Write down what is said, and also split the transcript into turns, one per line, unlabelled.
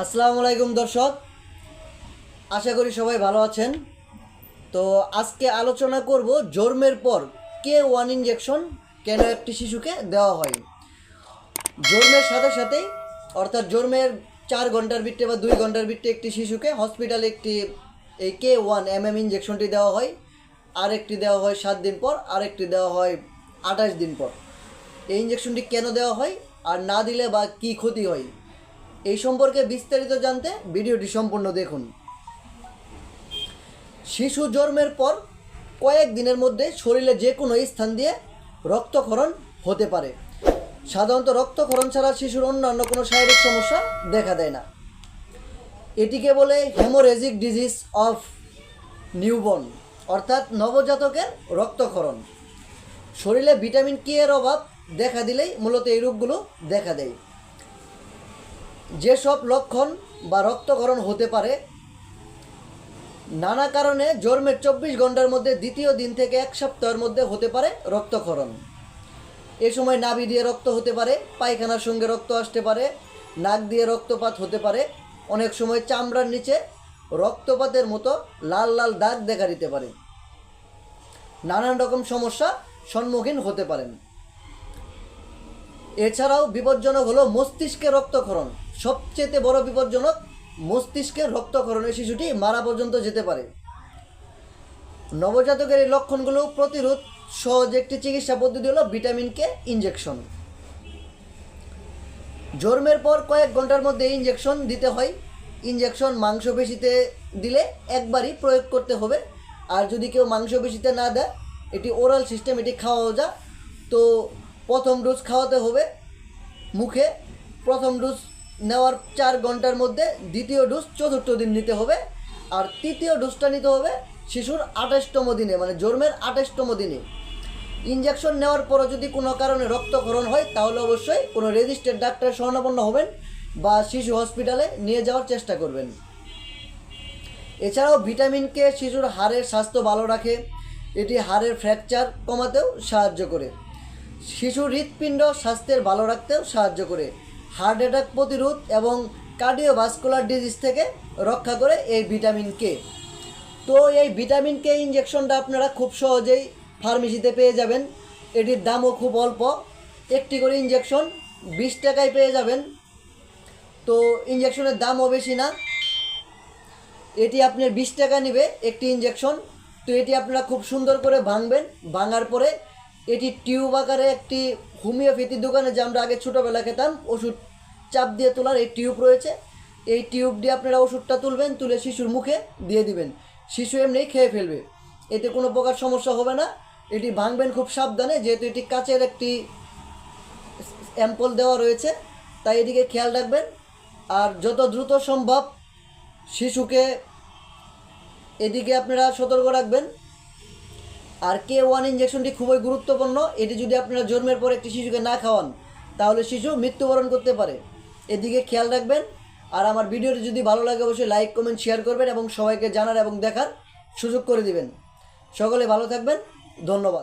আসসালামু আলাইকুম দর্শক। আশা করি সবাই ভালো আছেন। তো আজকে আলোচনা করব জন্মের পর কে ওয়ান ইঞ্জেকশন কেন একটি শিশুকে দেওয়া হয়। জন্মের সাথে সাথেই, অর্থাৎ জন্মের চার ঘণ্টার ভিত্তে বা দুই ঘণ্টার ভিত্তে একটি শিশুকে হসপিটালে একটি এই কে ওয়ান এম এম ইঞ্জেকশনটি দেওয়া হয়। আরেকটি দেওয়া হয় সাত দিন পর, আরেকটি দেওয়া হয় আঠাশ দিন পর। এই ইঞ্জেকশনটি কেন দেওয়া হয়? আর না দিলে বা কি ক্ষতি হয়? এই সম্পর্কে বিস্তারিত জানতে ভিডিওটি সম্পূর্ণ দেখুন। শিশু জন্মের পর কয়েক দিনের মধ্যে শরীরে যে কোনো স্থান দিয়ে রক্তক্ষরণ হতে পারে। সাধারণত রক্তক্ষরণ ছাড়া শিশুর অন্যান্য কোনো শারীরিক সমস্যা দেখা দেয় না। এটিকে বলে হেমোরেজিক ডিজিজ অফ নিউবর্ন, অর্থাৎ নবজাতকের রক্তক্ষরণ। শরীরে ভিটামিন কে এর অভাব দেখা দিলেই মূলত এই রোগগুলো দেখা দেয়। যেসব লক্ষণ বা রক্তক্ষরণ হতে পারে, নানা কারণে জন্মের চব্বিশ ঘণ্টার মধ্যে দ্বিতীয় দিন থেকে এক সপ্তাহের মধ্যে হতে পারে রক্তক্ষরণ। এ সময় নাভি দিয়ে রক্ত হতে পারে, পায়খানার সঙ্গে রক্ত আসতে পারে, নাক দিয়ে রক্তপাত হতে পারে, অনেক সময় চামড়ার নিচে রক্তপাতের মতো লাল লাল দাগ দেখা দিতে পারে। নানান রকম সমস্যা সম্মুখীন হতে পারেন। এছাড়াও বিপজ্জনক হলো মস্তিষ্কে রক্তক্ষরণ। সবচেয়ে বড় বিপজ্জনক মস্তিষ্কের রক্তক্ষরণে শিশুটি মারা পর্যন্ত যেতে পারে। নবজাতকের এই লক্ষণগুলো প্রতিরোধ সহজ একটি চিকিৎসা পদ্ধতি হলো ভিটামিন কে ইঞ্জেকশন জন্মের পর কয়েক ঘণ্টার মধ্যে ইঞ্জেকশন দিতে হয়। ইঞ্জেকশন মাংসপেশিতে দিলে একবারই প্রয়োগ করতে হবে। আর যদি কেউ মাংসপেশিতে না দেয়, এটি ওরাল সিস্টেম, এটি খাওয়াও যা তো প্রথম ডোজ খাওয়াতে হবে মুখে। প্রথম ডোজ নেওয়ার চার ঘণ্টার মধ্যে দ্বিতীয় ডোজ চতুর্থ দিন নিতে হবে। আর তৃতীয় ডোজটা নিতে হবে শিশুর আঠাশতম দিনে মানে জন্মের আঠাশতম দিনে। ইঞ্জেকশন নেওয়ার পরও যদি কোনো কারণে রক্তক্ষরণ হয়, তাহলে অবশ্যই কোনো রেজিস্টার্ড ডাক্তার শরণাপন্ন হবেন বা শিশু হসপিটালে নিয়ে যাওয়ার চেষ্টা করবেন। এছাড়াও ভিটামিন কে শিশুর হাড়ের স্বাস্থ্য ভালো রাখে। এটি হাড়ের ফ্র্যাকচার কমাতেও সাহায্য করে। শিশুর হৃৎপিণ্ড স্বাস্থ্যের ভালো রাখতেও সাহায্য করে। হার্ট অ্যাটাক প্রতিরোধ এবং কার্ডিওভাস্কুলার ডিজিজ থেকে রক্ষা করে এই ভিটামিন কে। তো এই ভিটামিন কে ইঞ্জেকশনটা আপনারা খুব সহজেই ফার্মেসিতে পেয়ে যাবেন। এটির দামও খুব অল্প। একটি করে ইঞ্জেকশন বিশ টাকায় পেয়ে যাবেন। তো ইঞ্জেকশনের দামও বেশি না। এটি আপনার বিশ টাকা নেবে একটি ইঞ্জেকশন তো এটি আপনারা খুব সুন্দর করে ভাঙবেন। ভাঙার পরে এটি টিউব আকারে একটি হোমিওপ্যাথি দোকানে যে আমরা আগে ছোটোবেলা খেতাম, ওষুধ চাপ দিয়ে তোলার এই টিউব রয়েছে। এই টিউব দিয়ে আপনারা ওষুধটা তুলবেন, তুলে শিশুর মুখে দিয়ে দিবেন। শিশু এমনি খেয়ে ফেলবে। এতে কোনো প্রকার সমস্যা হবে না। এটি ভাঙবেন খুব সাবধানে, যেহেতু এটি কাচের একটি অ্যাম্পল দেওয়া রয়েছে, তাই এদিকে খেয়াল রাখবেন। আর যত দ্রুত সম্ভব শিশুকে এদিকে আপনারা সতর্ক রাখবেন। আর কে ওয়ান ইঞ্জেকশনটি খুবই গুরুত্বপূর্ণ। এটি যদি আপনারা জন্মের পর একটি শিশুকে না খাওয়ান, তাহলে শিশু মৃত্যুবরণ করতে পারে। এদিকে খেয়াল রাখবেন। আর আমার ভিডিওটি যদি ভালো লাগে, অবশ্যই লাইক, কমেন্ট, শেয়ার করবেন এবং সবাইকে জানার এবং দেখার সুযোগ করে দিবেন। সকলে ভালো থাকবেন। ধন্যবাদ।